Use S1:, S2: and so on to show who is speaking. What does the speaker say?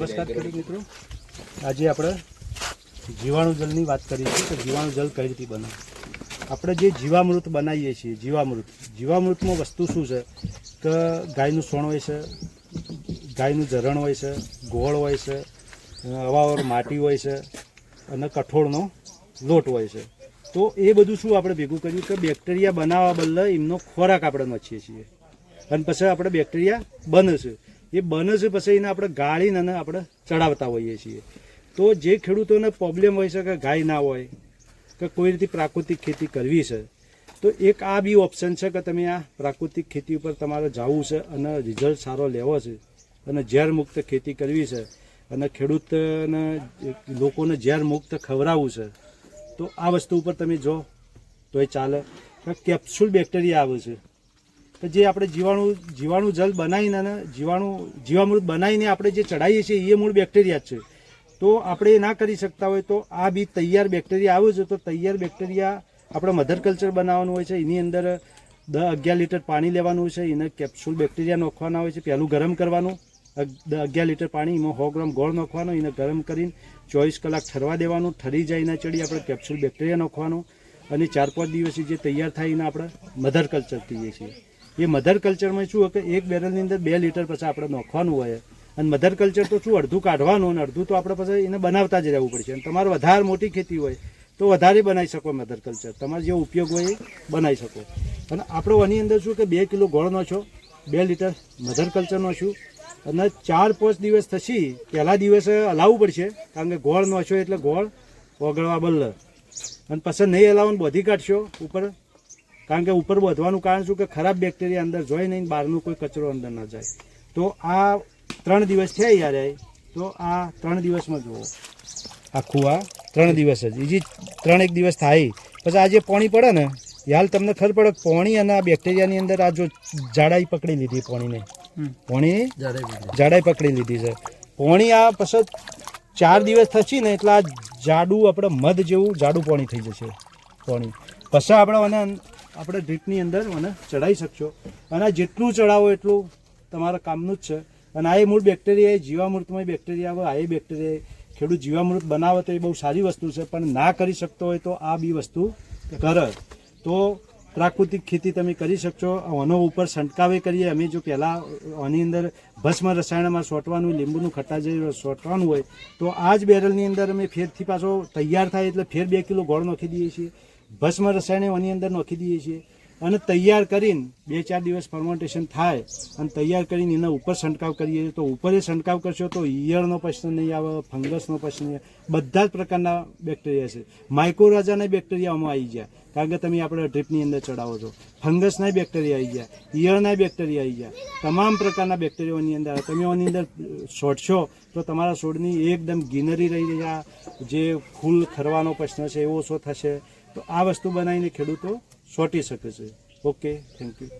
S1: નમસ્કાર ખેડૂત મિત્રો. આજે આપણે જીવાણુ જલની વાત કરીએ છીએ કે જીવાણુ જલ કઈ રીતે બને. આપણે જે જીવામૃત બનાવીએ છીએ, જીવામૃત, જીવામૃતમાં વસ્તુ શું છે? કે ગાયનું સોણ હોય છે, ગાયનું ઝરણ હોય છે, ગોળ હોય છે, અવાવર માટી હોય છે અને કઠોળનો લોટ હોય છે. તો એ બધું શું આપણે ભેગું કર્યું કે બેક્ટેરિયા બનાવવા બદલે એમનો ખોરાક આપણે નચીએ છીએ. અને પછી આપણે બેક્ટેરિયા બને છે. એ બને છે પછી એને આપણે ગાળીને અને આપણે ચડાવતા હોઈએ છીએ. તો જે ખેડૂતોને પ્રોબ્લેમ હોય છે કે ગાય ના હોય, કે કોઈ રીતે પ્રાકૃતિક ખેતી કરવી છે, તો એક આ બી ઓપ્શન છે કે તમે આ પ્રાકૃતિક ખેતી ઉપર તમારે જવું છે અને રિઝલ્ટ સારો લેવો છે અને ઝેર મુક્ત ખેતી કરવી છે અને ખેડૂતને, લોકોને ઝેર મુક્ત ખવડાવવું છે, તો આ વસ્તુ ઉપર તમે જો એ ચાલે. કેપ્સ્યુલ બેક્ટેરિયા આવે છે. કે જે આપણે જીવાણુ જીવાણુ જલ બનાવીને જીવાણુ, જીવામૃત બનાવીને આપણે જે ચડાવીએ છીએ, એ મૂળ બેક્ટેરિયા જ છે. તો આપણે એ ના કરી શકતા હોય તો આ બી તૈયાર બેક્ટેરિયા આવ્યું છે. તો તૈયાર બેક્ટેરિયા આપણે મધર કલ્ચર બનાવવાનું હોય છે. એની અંદર દસ અગિયાર લીટર પાણી લેવાનું હોય છે. એને કેપ્સ્યુલ બેક્ટેરિયા નાખવાના હોય છે. પહેલું ગરમ કરવાનું. અગ- અગિયાર લીટર પાણી, એમાં સો ગ્રામ ગોળ નાખવાનો. એને ગરમ કરીને ચોવીસ કલાક ઠરવા દેવાનું. ઠરી જાય એના ચડી આપણે કેપ્સ્યુલ બેક્ટેરિયા નાખવાનું. અને ચાર પાંચ દિવસે જે તૈયાર થાય એને આપણે મધર કલ્ચર કહીએ છીએ. એ મધર કલ્ચરમાં શું હોય કે એક બેરલની અંદર બે લીટર પછી આપણે નાખવાનું હોય. અને મધર કલ્ચર તો શું, અડધું કાઢવાનું અને અડધું તો આપણે પછી એને બનાવતા જ રહેવું પડશે. અને તમારે વધારે મોટી ખેતી હોય તો વધારે બનાવી શકો મધર કલ્ચર તમારે જે ઉપયોગ હોય એ બનાવી શકો. અને આપણે આની અંદર શું કે બે કિલો ગોળ નાખો બે લીટર મધર કલ્ચર નાખશું અને ચાર પાંચ દિવસ થશી, પહેલા દિવસે હલાવવું પડશે, કારણ કે ગોળ છો એટલે ગોળ ઓગળવા બલ્લ અને પછી નહીં હલાવો બધી કાઢશો, ઉપર કારણ કે ઉપર વધવાનું કારણ શું? કે ખરાબ બેક્ટેરિયા અંદર જોઈ નહીં બહારનું કોઈ કચરો અંદર ન જાય. તો આ ત્રણ દિવસ છે યારે તો આ ત્રણ દિવસમાં જુઓ. આખું આ ત્રણ દિવસ જ. બીજી ત્રણ એક દિવસ થાય. પછી આ જે પાણી પડે ને હાલ તમને ખબર પડે પોણી અને આ બેક્ટેરિયાની અંદર આ જો જાડાઈ પકડી લીધી પાણીને. પાણી જાડાઈ પકડી. લીધી છે. પાણી આ પછી ચાર દિવસ થશે ને એટલે આ જાડું આપણે મધ જેવું જાડું પાણી થઈ જશે. પાણી. પછી આપણે મને આપણે ડ્રીપની અંદર મને ચડાવી શકશો. અને આ જેટલું ચડાવો એટલું તમારા કામનું જ છે. અને આ એ મૂળ બેક્ટેરિયા એ જીવામૃતમાં બેક્ટેરિયા આવે, આ એ બેક્ટેરિયા ખેડૂત જીવામૃત બનાવે તો એ બહુ સારી વસ્તુ છે, પણ ના કરી શકતો હોય તો આ બી વસ્તુ કરે તો પ્રાકૃતિક ખેતી તમે કરી શકશો. વનો ઉપર છંટકાવે કરીએ. અમે જો પહેલાં આની અંદર ભસ્મ રસાયણમાં સોટવાનું, લીંબુનું ખટ્ટા જે સોંટવાનું હોય, તો આ જ બેરલની અંદર અમે ફેરથી પાછો તૈયાર થાય એટલે ફેર બે કિલો ગોળ નાખી દઈએ છીએ. ભસ્મ રસાયણ એની અંદર નાખી દઈએ છીએ. અને તૈયાર કરીને બે ચાર દિવસ ફર્મેન્ટેશન થાય અને તૈયાર કરીને એના ઉપર છંટકાવ કરીએ તો ઉપર એ છંટકાવ કરશો તો ઈયળનો પ્રશ્ન નહીં આવે, ફંગસનો પ્રશ્ન નહીં બધા જ પ્રકારના બેક્ટેરિયા છે. માઇક્રોરાજાના બેક્ટેરિયામાં આવી ગયા. કારણ કે તમે આપણે ડ્રીપની અંદર ચડાવો છો. ફંગસના બેક્ટેરિયા આવી ગયા. ઈયળના બેક્ટેરિયા આવી ગયા. તમામ પ્રકારના બેક્ટેરિયાની અંદર તમે એની અંદર છોડશો તો તમારા છોડની એકદમ ગ્રીનરી રહી રહ્યા. જે ફૂલ ખરવાનો પ્રશ્ન છે, એવો ઓછો થશે. તો આ વસ્તુ બનાવીને ખેડૂતો સોટી શકે છે. Okay thank you